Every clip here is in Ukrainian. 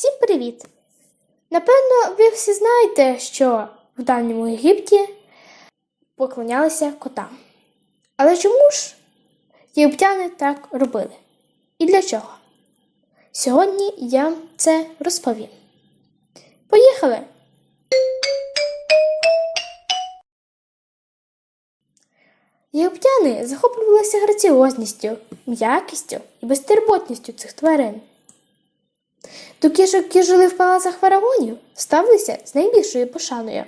Всім привіт! Напевно, ви всі знаєте, що в давньому Єгипті поклонялися котам. Але чому ж єгиптяни так робили? І для чого? Сьогодні я це розповім. Поїхали! Єгиптяни захоплювалися граціозністю, м'якістю і безтурботністю цих тварин. До кішок, які жили в палацах фараонів, ставилися з найбільшою пошаною.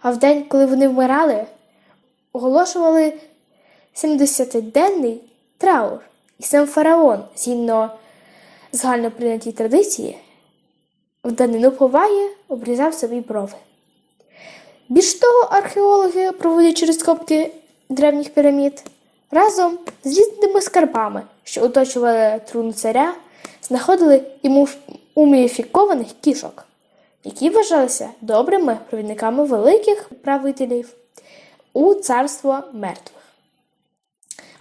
А в день, коли вони вмирали, оголошували 70-денний траур, і сам фараон, згідно загальноприйнятій традиції, в данину поваги обрізав собі брови. Більш того, археологи, проводячи розкопки древніх пірамід, разом з різними скарбами, що оточували трун царя, знаходили йому уміфікованих кішок, які вважалися добрими провідниками великих правителів у царство мертвих.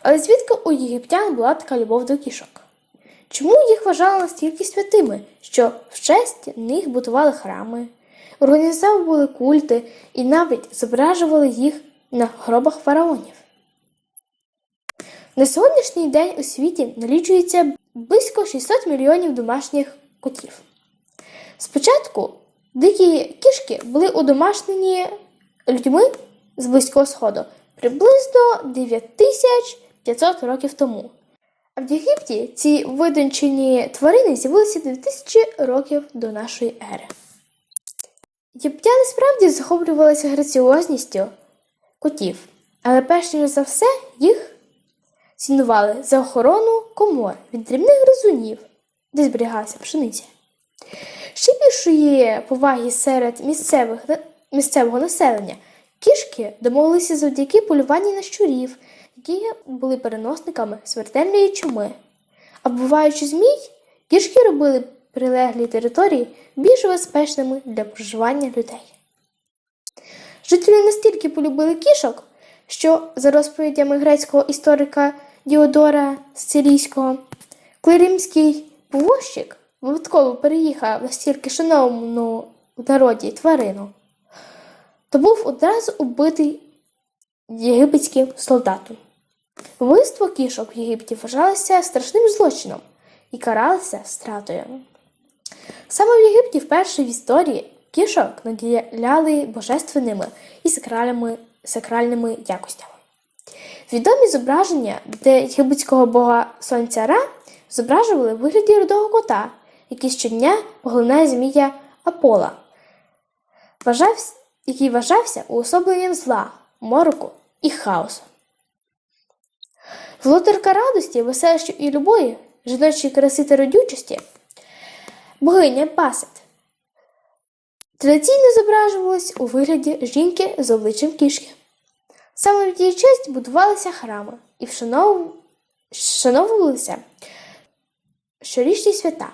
Але звідки у єгиптян була така любов до кішок? Чому їх вважали настільки святими, що в честь них будували храми, організовували культи і навіть зображували їх на гробах фараонів? На сьогоднішній день у світі налічується близько 600 мільйонів домашніх котів. Спочатку дикі кішки були удомашнені людьми з Близького Сходу приблизно 9500 років тому. А в Єгипті ці видончені тварини з'явилися 2000 років до нашої ери. Єгиптяни справді захоплювалися граціозністю котів, але перш ніж за все їх цінували за охорону комор від дрібних гризунів, де зберігалася пшениця. Ще більшої поваги серед місцевих, місцевого населення кішки домовилися завдяки полюванню на щурів, які були переносниками смертельної чуми. А вбиваючи змій, кішки робили прилеглі території більш безпечними для проживання людей. Жителі настільки полюбили кішок, що за розповідями грецького історика Діодора Сцилійського, коли римський випадково переїхав настільки шановну в народі тварину, то був одразу убитий єгипетським солдатом. Вбивство кішок в Єгипті вважалося страшним злочином і каралося стратою. Саме в Єгипті вперше в історії кішок наділяли божественними і сакральними, сакральними якостями. Відомі зображення, де єгипетського бога сонця Ра зображували в вигляді рудого кота, який щодня поглинає змія Апола, вважався, який вважався уособленням зла, мороку і хаосу. Володарка радості, веселощів і любові, жіночої краси та родючості, богиня Басет, традиційно зображувалась у вигляді жінки з обличчям кішки. Саме в її честь будувалися храми і вшанов... вшановувалися щорічні свята.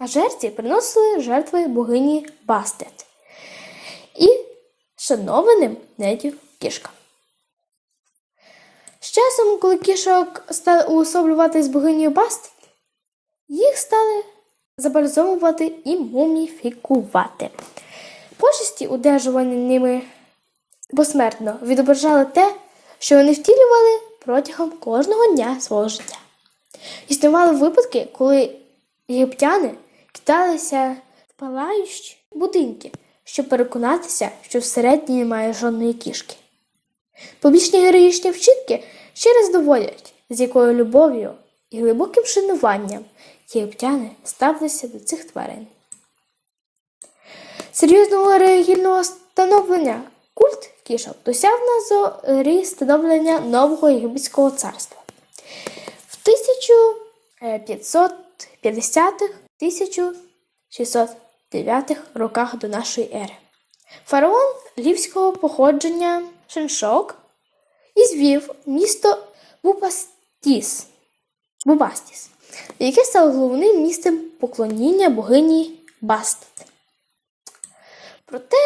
А жертві приносили жертви богині Бастет і шанованим недів кішкам. З часом, коли кішок стали уособлювати з богинею Бастет, їх стали забальзовувати і муміфікувати. Почесті, одержувані ними посмертно, відображали те, що вони втілювали протягом кожного дня свого життя. Існували випадки, коли єгиптяни кидалися в палаючі будинки, щоб переконатися, що всередині немає жодної кішки. Побічні героїчні вчинки ще раз доводять, з якою любов'ю і глибоким шануванням єгиптяни ставилися до цих тварин. Серйозного релігійного становлення культ кішок досяг на зорі становлення нового єгипетського царства. В 1550-1609 роках до нашої ери. Фараон лівського походження Шеншок і звів місто Бубастіс, Бубастіс, яке стало головним місцем поклоніння богині Бастет. Проте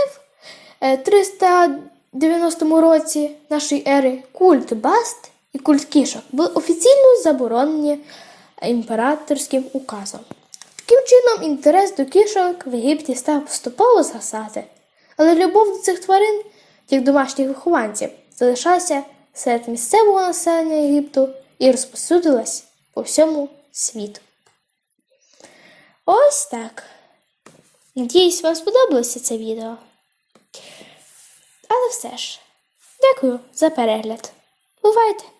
в 390 році нашої ери культ Баст і культ кішок були офіційно заборонені імператорським указом. Таким чином, інтерес до кішок в Єгипті став поступово згасати, але любов до цих тварин, як домашніх вихованців, залишалася серед місцевого населення Єгипту і розпосудилась по всьому світу. Ось так. Надіюсь, вам сподобалося це відео. Але все ж, дякую за перегляд. Бувайте!